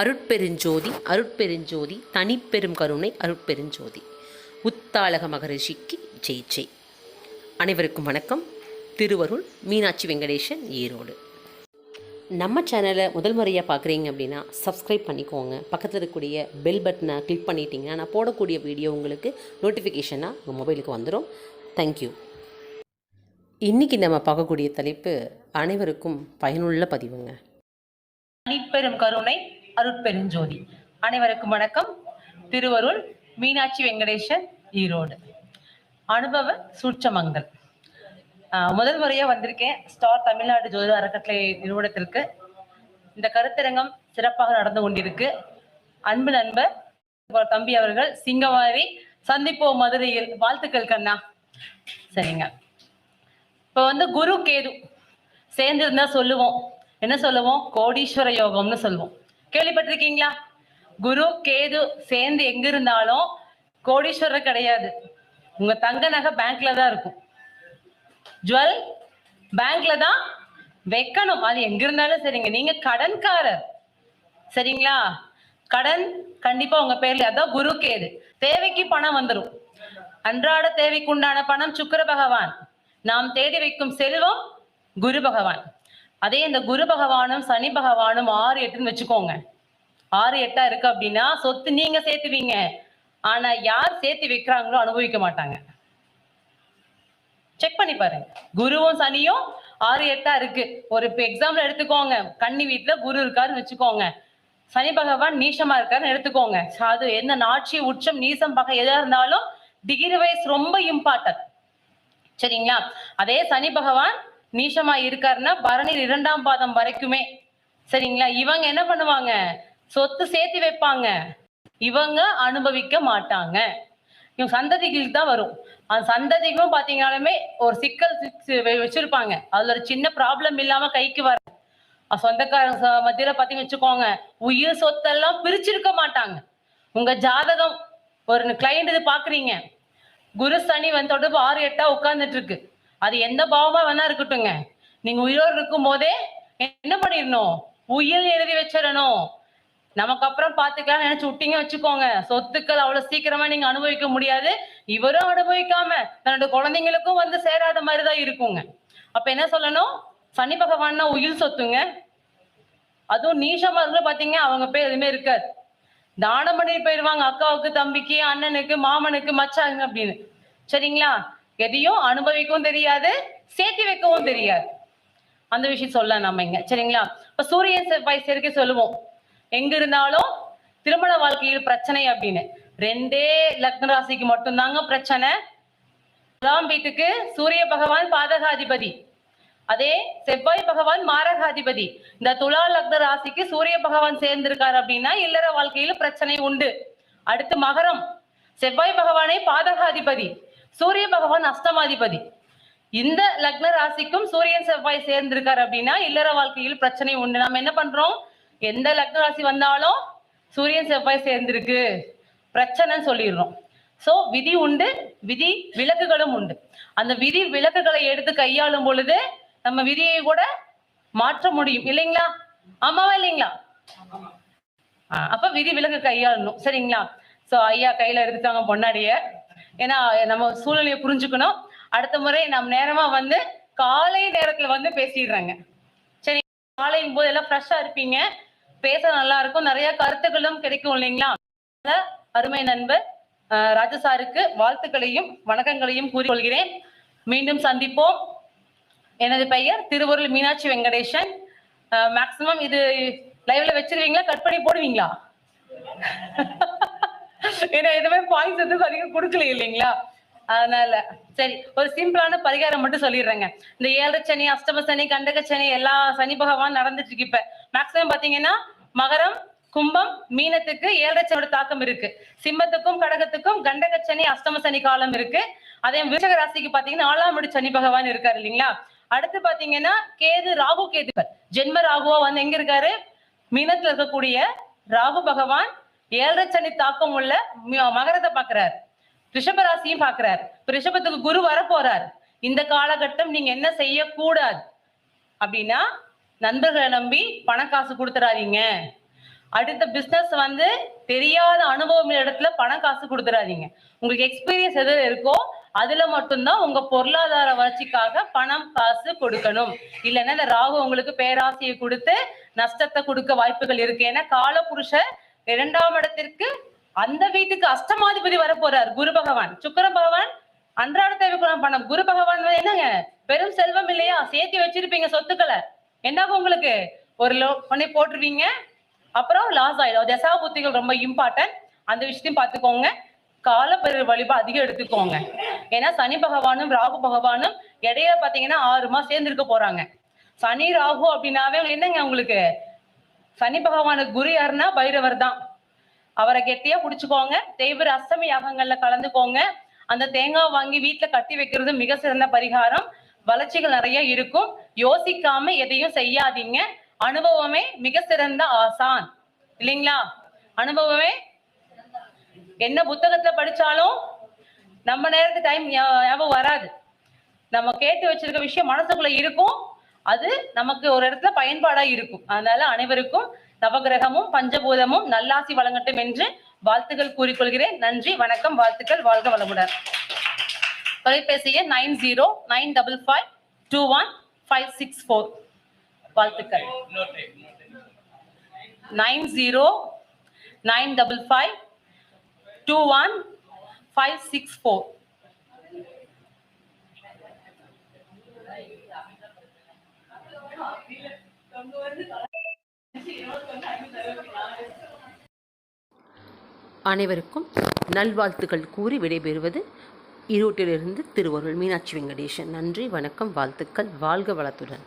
அருட்பெருஞ்சோதி அருட்பெருஞ்சோதி தனிப்பெரும் கருணை அருட்பெருஞ்சோதி. உத்தாளக மகரிஷிக்கு ஜெய் ஜெய் அனைவருக்கும் வணக்கம். திருவருள் மீனாட்சி வெங்கடேசன் ஈரோடு. நம்ம சேனலை முதல் முறையாக பார்க்குறீங்க அப்படின்னா சப்ஸ்கிரைப் பண்ணிக்கோங்க. பக்கத்தில் இருக்கக்கூடிய பெல் பட்டனை கிளிக் பண்ணிட்டீங்கன்னா நான் போடக்கூடிய வீடியோ உங்களுக்கு நோட்டிஃபிகேஷனாக உங்கள் மொபைலுக்கு வந்துடும் தேங்க்யூ இன்றைக்கி நம்ம பார்க்கக்கூடிய தலைப்பு அனைவருக்கும் பயனுள்ள பதிவுங்க. தனிப்பெரும் கருணை அருட்பெருஞ்சோதி. அனைவருக்கும் வணக்கம். திருவருள் மீனாட்சி வெங்கடேசன் ஈரோடு. அனுபவ சூட்சமங்கள். முதல் முறையா வந்திருக்கேன். ஸ்டார் தமிழ்நாடு ஜோதிட அறக்கட்டளை நிறுவனத்திற்கு. இந்த கருத்தரங்கம் சிறப்பாக நடந்து கொண்டிருக்கு. அன்பு நண்பர் தம்பி அவர்கள் சிங்கவாரி சந்திப்போம் மதுரையில். வாழ்த்துக்கள் கண்ணா. சரிங்க. இப்ப வந்து குரு கேது சேர்ந்திருந்தா சொல்லுவோம். என்ன சொல்லுவோம்? கோடீஸ்வர யோகம்னு சொல்லுவோம். கேள்விப்பட்டிருக்கீங்களா? குரு கேது சேர்ந்து எங்க இருந்தாலும் கோடீஸ்வரர் கிடையாது. உங்க தங்க நகை பேங்க்ல தான் இருக்கும். ஜுவல் பேங்க்ல தான் வைக்கணும். அது எங்க இருந்தாலும் சரிங்க. நீங்க கடன்காரர். சரிங்களா? கடன் கண்டிப்பா உங்க பேர்ல. அதான் குரு கேது. தேவைக்கு பணம் வந்துடும் அன்றாட தேவைக்கு உண்டான பணம் சுக்கர பகவான். நாம் தேடி வைக்கும் செல்வம் குரு பகவான். அதே இந்த குரு பகவானும் சனி பகவானும் ஆறு எட்டுன்னு வச்சுக்கோங்க. ஆறு எட்டா இருக்கு அப்படின்னா சொத்து நீங்க சேர்த்துவீங்க. ஆனா யார் சேர்த்து வைக்கிறாங்களோ அனுபவிக்க மாட்டாங்க. செக் பண்ணி பாருங்க. குருவும் சனியும் ஆறு எட்டா இருக்கு. ஒரு இப்போ எக்ஸாம்பிள் எடுத்துக்கோங்க. கன்னி வீட்டுல குரு இருக்காருன்னு வச்சுக்கோங்க. சனி பகவான் நீசமா இருக்காருன்னு எடுத்துக்கோங்க. அது என்ன நாட்சி உச்சம் நீசம் பகை எதா இருந்தாலும் டிகிரி வைஸ் ரொம்ப இம்பார்ட்டன்ட் சரிங்களா? அதே சனி பகவான் நீசமா இருக்காருன்னா பரணி இரண்டாம் பாதம் வரைக்குமே. சரிங்களா? இவங்க என்ன பண்ணுவாங்க? சொத்து சேர்த்து வைப்பாங்க. இவங்க அனுபவிக்க மாட்டாங்க. இவங்க சந்ததிகளுக்கு தான் வரும். அந்த சந்ததிக்கும் பாத்தீங்கன்னாலுமே ஒரு சிக்கல் வச்சிருப்பாங்க. அதுல ஒரு சின்ன ப்ராப்ளம் இல்லாம கைக்கு வர. சொந்தக்காரங்க மத்தியில பாத்தீங்க வச்சுக்கோங்க உயிர் சொத்தெல்லாம் பிரிச்சிருக்க மாட்டாங்க. உங்க ஜாதகம் ஒரு கிளைண்ட் இது பாக்குறீங்க. குரு சனி வந்து தொடர்பு ஆறு எட்டா உட்கார்ந்துட்டு இருக்கு. அது எந்த பாவமா வேணா இருக்கட்டுங்க நீங்க உயிரோடு இருக்கும் போதே என்ன பண்ணிடணும்? உயிர் எழுதி வச்சிடணும். நமக்கு அப்புறம் பாத்துக்கலாம் நினைச்சு விட்டீங்க வச்சுக்கோங்க. சொத்துக்கள் அவ்வளவு சீக்கிரமா நீங்க அனுபவிக்க முடியாது. இவரும் அனுபவிக்காம தன்னோட குழந்தைங்களுக்கும் வந்து சேராத மாதிரிதான் இருக்குங்க. அப்ப என்ன சொல்லணும்? சனி பகவான்னா உயிர் சொத்துங்க. அதுவும் நீஷமாக பாத்தீங்க அவங்க பேர் எதுவுமே இருக்காது. தானம் பண்ணி போயிடுவாங்க அக்காவுக்கு தம்பிக்கு அண்ணனுக்கு மாமனுக்கு மச்சாங்க அப்படின்னு. சரிங்களா? எதையும் அனுபவிக்கவும் தெரியாது சேர்த்து வைக்கவும் தெரியாது. அந்த விஷயம் சொல்ல நம்ம இங்க. சரிங்களா? இப்ப சூரியன் செவ்வாய் சேர்க்கை சொல்லுவோம். எங்க இருந்தாலும் திருமண வாழ்க்கையில் பிரச்சனை அப்படின்னு. ரெண்டே லக்ன ராசிக்கு மட்டும்தாங்க பிரச்சனை. முதலாம் வீட்டுக்கு சூரிய பகவான் பாதகாதிபதி. அதே செவ்வாய் பகவான் மாரகாதிபதி. இந்த துலா லக்ன ராசிக்கு சூரிய பகவான் சேர்ந்திருக்காரு அப்படின்னா இல்லற வாழ்க்கையில பிரச்சனை உண்டு. அடுத்து மகரம். செவ்வாய் பகவானே பாதகாதிபதி. சூரிய பகவான் அஷ்டமாதிபதி. இந்த லக்ன ராசிக்கும் சூரியன் செவ்வாய் சேர்ந்திருக்காரு அப்படின்னா இல்லற வாழ்க்கையில் பிரச்சனை உண்டு. நம்ம என்ன பண்றோம்? எந்த லக்ன ராசி வந்தாலும் சூரியன் செவ்வாய் சேர்ந்திருக்கு. பிரச்சனைன்னு சொல்லிடுறோம். சோ விதி உண்டு விதி விலக்குகளும் உண்டு. அந்த விதி விலக்குகளை எடுத்து கையாளும் பொழுது நம்ம விதியை கூட மாற்ற முடியும். இல்லைங்களா? ஆமாவா இல்லைங்களா? அப்ப விதி விலக்கு கையாளணும். சரிங்களா? சோ ஐயா கையில எடுத்துட்டாங்க பொன்னாடிய. ஏன்னா நம்ம சூழ்நிலையை புரிஞ்சுக்கணும். அடுத்த முறை நம்ம நேரமா வந்து காலை நேரத்துல வந்து பேசிடுறாங்க. சரி காலையும் போது எல்லாம் ஃப்ரெஷ்ஷா இருப்பீங்க. பேச நல்லா இருக்கும். நிறைய கருத்துக்களும் கிடைக்கும் இல்லைங்களா? அருமை நண்பர் ராஜசாருக்கு சாருக்கு வாழ்த்துக்களையும் வணக்கங்களையும் கூறிக்கொள்கிறேன். மீண்டும் சந்திப்போம். எனது பெயர் திருவருள் மீனாட்சி வெங்கடேசன். மேக்சிமம் இது லைவ்ல வச்சிருவீங்களா? கட் பண்ணி போடுவீங்களா? ஏன்னா எதுவுமே பாயிண்ட்ஸ் வந்து அதிகம் கொடுக்கல இல்லைங்களா? அதனால சரி ஒரு சிம்பிளான பரிகாரம் மட்டும் சொல்லிடுறேங்க. இந்த ஏழரை சனி அஷ்டம சனி கண்டக சனி எல்லா சனி பகவான் நடந்துட்டு இருக்கு இப்ப. மேக்சிமம் பாத்தீங்கன்னா மகரம் கும்பம் மீனத்துக்கு ஏழரைச்சனோட தாக்கம் இருக்கு. சிம்மத்துக்கும் கடகத்துக்கும் கண்டக சனி அஷ்டம சனி காலம் இருக்கு. அதே விருச்சக ராசிக்கு பாத்தீங்கன்னா நாலாம் சனி பகவான் இருக்காரு இல்லைங்களா? அடுத்து பாத்தீங்கன்னா கேது ராகு கேதுகள் ஜென்ம ராகுவா வந்து எங்க இருக்காரு? மீனத்துல இருக்கக்கூடிய ராகு பகவான் ஏழரை சனி தாக்கம் உள்ள மகரத்தை பாக்குறாரு. ரிஷப ராசியும் பாக்குறாரு. இப்ப ரிஷபத்துக்கு குரு வர போறார் இந்த காலகட்டம் நீங்க என்ன செய்யக்கூடாது? அப்படின்னா நண்பர்களை நம்பி பணக்காசு கொடுத்துறாதீங்க. அடுத்த பிசினஸ் வந்து தெரியாத அனுபவம் இடத்துல பணம் காசு கொடுத்துடாதீங்க உங்களுக்கு எக்ஸ்பீரியன்ஸ் எது இருக்கோ அதுல மட்டும்தான் உங்க பொருளாதார வளர்ச்சிக்காக பணம் காசு கொடுக்கணும். இல்லைன்னா இந்த ராகு உங்களுக்கு பேராசையை கொடுத்து நஷ்டத்தை கொடுக்க வாய்ப்புகள் இருக்கு. ஏன்னா காலபுருஷர் இரண்டாம் இடத்திற்கு அந்த வீட்டுக்கு அஷ்டமாதிபதி வரப்போறார் குரு பகவான். சுக்கிர பகவான் அன்றாட தேவைக்குள்ள பணம். குரு பகவான் என்னங்க? பெரும் செல்வம் இல்லையா? சேர்த்து வச்சிருப்பீங்க சொத்துக்களை. என்னாகும் உங்களுக்கு? ஒரு லோ பண்ணி போட்டுருவீங்க. அப்புறம் லாஸ் ஆயிடும். தசா புத்திகள் ரொம்ப இம்பார்ட்டன்ட் அந்த விஷயத்தையும் பார்த்துக்கோங்க. காலப்பெரு வழிபா அதிகம் எடுத்துக்கோங்க. ஏன்னா சனி பகவானும் ராகு பகவானும் இடையில பாத்தீங்கன்னா ஆறு மாசம் சேர்ந்து இருக்க போறாங்க. சனி ராகு அப்படின்னாவே என்னங்க உங்களுக்கு? சனி பகவானுக்கு குரு யாருன்னா பைரவர் தான். அவரை கெட்டியா புடிச்சுக்கோங்க. தெய்வர் அஷ்டமி யாகங்கள்ல கலந்துக்கோங்க. அந்த தேங்காய் வாங்கி வீட்டுல கட்டி வைக்கிறது மிக சிறந்த பரிகாரம். வளர்ச்சிகள் நிறைய இருக்கும். யோசிக்காம எதையும் செய்யாதீங்க. அனுபவமே மிக சிறந்த ஆசான். இல்லைங்களா? அனுபவமே. என்ன புத்தகத்துல படிச்சாலும் நம்ம நேரத்துக்கு டைம் ஞாபகம் வராது. நம்ம கேட்டு வச்சிருக்க விஷயம் மனசுக்குள்ள இருக்கும். அது நமக்கு ஒரு இடத்துல பயன்பாடா இருக்கும். அதனால அனைவருக்கும் நவகிரகமும் பஞ்சபூதமும் நல்லாசி வழங்கட்டும் என்று வாழ்த்துக்கள் கூறிக்கொள்கிறேன். நன்றி வணக்கம் வாழ்த்துக்கள் வாழ்க வளமுடன். தொலைபேசி எண் nine zero nine double five two one five six four. வாழ்த்துக்கள். Nine zero nine double five two one five six four. அனைவருக்கும் நல்வாழ்த்துக்கள் கூறி விடைபெறுவது ஈரோட்டிலிருந்து திருவருள் மீனாட்சி வெங்கடேஷன் நன்றி வணக்கம் வாழ்த்துக்கள் வாழ்க வளத்துடன்.